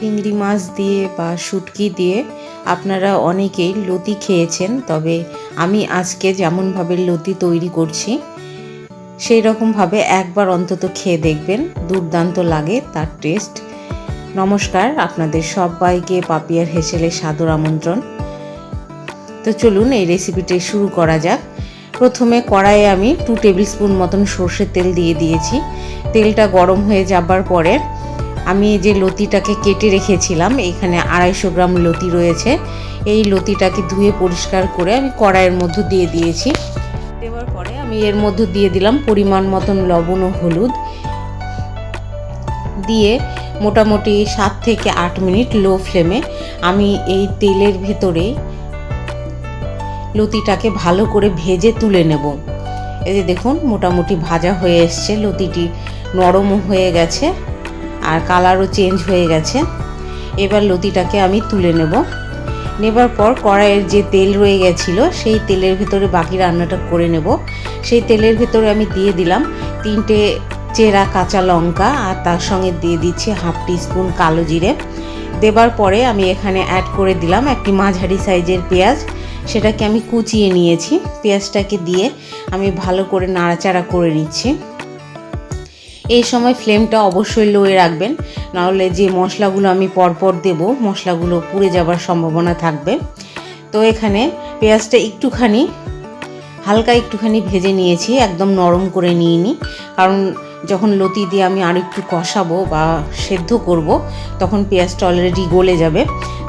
চিংড়ি মাছ দিয়ে বা শুটকি দিয়ে আপনারা অনেকেই লতি খেয়েছেন, তবে আমি আজকে যেমনভাবে লতি তৈরি করছি সেই রকমভাবে একবার অন্তত খেয়ে দেখবেন, দুর্দান্ত লাগে তার টেস্ট। নমস্কার, আপনাদের সবাইকে পাপিয়ার হেসেলে সাদর আমন্ত্রণ। তো চলুন এই রেসিপিটি শুরু করা যাক। প্রথমে কড়াইয়ে আমি টু টেবিল স্পুন মতন সর্ষের তেল দিয়ে দিয়েছি। তেলটা গরম হয়ে যাবার পরে আমি যে লতিটাকে কেটে রেখেছিলাম, এখানে আড়াইশো গ্রাম লতি রয়েছে। এই লতিটাকে ধুয়ে পরিষ্কার করে আমি কড়াইয়ের মধ্যে দিয়ে দিয়েছি। দেওয়ার পরে আমি এর মধ্যে দিয়ে দিলাম পরিমাণ মতন লবণ ও হলুদ। দিয়ে মোটামুটি সাত থেকে আট মিনিট লো ফ্লেমে আমি এই তেলের ভেতরে লতিটাকে ভালো করে ভেজে তুলে নেব। এই যে দেখুন, মোটামুটি ভাজা হয়ে এসছে। লতিটি নরমও হয়ে গেছে। আর কালারও চেঞ্জ হয়ে গেছে। এবার লতিটাকে আমি তুলে নেব। নেবার পর কড়াইয়ের যে তেল রয়ে গেছিল, সেই তেলের ভিতরে বাকি রান্নাটা করে নেব। সেই তেলের ভেতরে আমি দিয়ে দিলাম তিনটে চেরা কাঁচা লঙ্কা আর তার সঙ্গে দিয়ে দিচ্ছি হাফ টিস্পুন কালো জিরে। দেবার পরে আমি এখানে অ্যাড করে দিলাম একটি মাঝারি সাইজের পেঁয়াজ। সেটাকে আমি কুচিয়ে নিয়েছি। পেঁয়াজটাকে দিয়ে আমি ভালো করে নাড়াচাড়া করে নিচ্ছি। এই সময় ফ্লেমটা অবশ্যই লোয়ে রাখবেন। নাহলে যে মশলাগুলো আমি পরপর দেব, মশলাগুলো পুড়ে যাবার সম্ভাবনা থাকবে। তো এখানে পেঁয়াজটা একটুখানি, হালকা একটুখানি ভেজে নিয়েছি, একদম নরম করে নিয়ে নিই কারণ যখন লতি দিয়ে আমি আর একটু কষাবো বা সেদ্ধ করব, তখন পেঁয়াজটা অলরেডি গলে যাবে।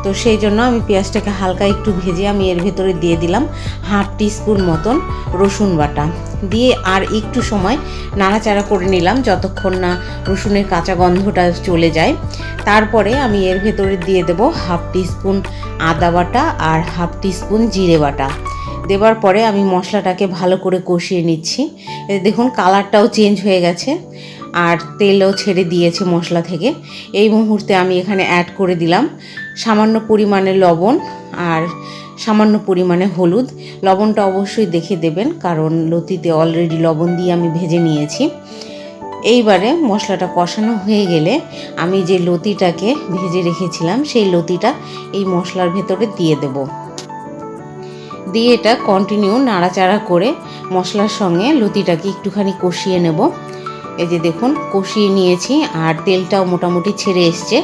তো সেই জন্য আমি পেঁয়াজটাকে হালকা একটু ভেজে আমি এর ভেতরে দিয়ে দিলাম হাফ টিস্পুন মতন রসুন বাটা। দিয়ে আর একটু সময় নাড়াচাড়া করে নিলাম যতক্ষণ না রসুনের কাঁচা গন্ধটা চলে যায়। তারপরে আমি এর ভেতরে দিয়ে দেব হাফ টিস্পুন আদা বাটা আর হাফ টিস্পুন জিরে বাটা। দেবার পরে আমি মশলাটাকে ভালো করে কষিয়ে নিচ্ছি। দেখুন কালারটাও চেঞ্জ হয়ে গেছে আর তেলও ছেড়ে দিয়েছে মশলা থেকে। এই মুহূর্তে আমি এখানে অ্যাড করে দিলাম সামান্য পরিমাণে লবণ আর সামান্য পরিমাণে হলুদ। লবণটা অবশ্যই দেখে দেবেন কারণ লতিতে অলরেডি লবণ দিয়ে আমি ভেজে নিয়েছি। এইবারে মশলাটা কষানো হয়ে গেলে আমি যে লতিটাকে ভেজে রেখেছিলাম সেই লতিটা এই মশলার ভেতরে দিয়ে দেবো। দিয়ে এটা কন্টিনিউ নাড়াচাড়া করে মশলার সঙ্গে লতিটাকে একটুখানি কষিয়ে নেব। এই যে দেখুন, কষিয়ে নিয়েছি আর তেলটাও মোটামুটি ছেড়ে এসছে।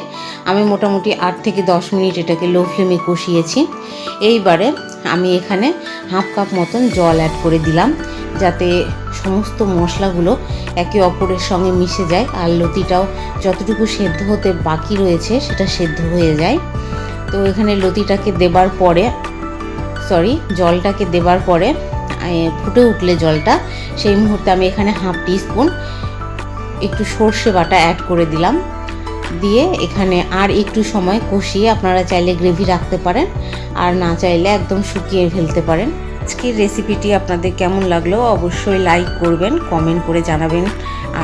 আমি মোটামুটি আট থেকে দশ মিনিট এটাকে লো ফ্লেমে কষিয়েছি। এইবারে আমি এখানে হাফ কাপ মতন জল অ্যাড করে দিলাম, যাতে সমস্ত মশলাগুলো একে অপরের সঙ্গে মিশে যায় আর লতিটাও যতটুকু সেদ্ধ হতে বাকি রয়েছে সেটা সেদ্ধ হয়ে যায়। তো এখানে লতিটাকে দেবার পরে সরি, জলটাকে দেবার পরে ফুটে উঠলে জলটা। সেই মুহূর্তে আমি এখানে হাফ টিস্পুন একটু সর্ষে বাটা অ্যাড করে দিলাম। দিয়ে এখানে আর একটু সময় কষিয়ে আপনারা চাইলে গ্রেভি রাখতে পারেন, আর না চাইলে একদম শুকিয়ে ফেলতে পারেন। আজকের রেসিপিটি আপনাদের কেমন লাগল অবশ্যই লাইক করবেন কমেন্ট করে জানাবেন,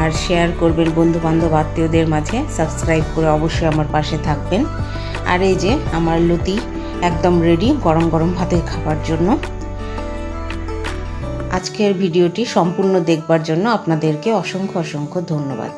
আর শেয়ার করবেন বন্ধু বান্ধব আত্মীয়দের মাঝে। সাবস্ক্রাইব করে অবশ্যই আমার পাশে থাকবেন। আর এই যে আমার লতি একদম রেডি গরম গরম ভাতে খাবার জন্য। আজকের ভিডিওটি সম্পূর্ণ দেখবার জন্য আপনাদেরকে অসংখ্য অসংখ্য ধন্যবাদ।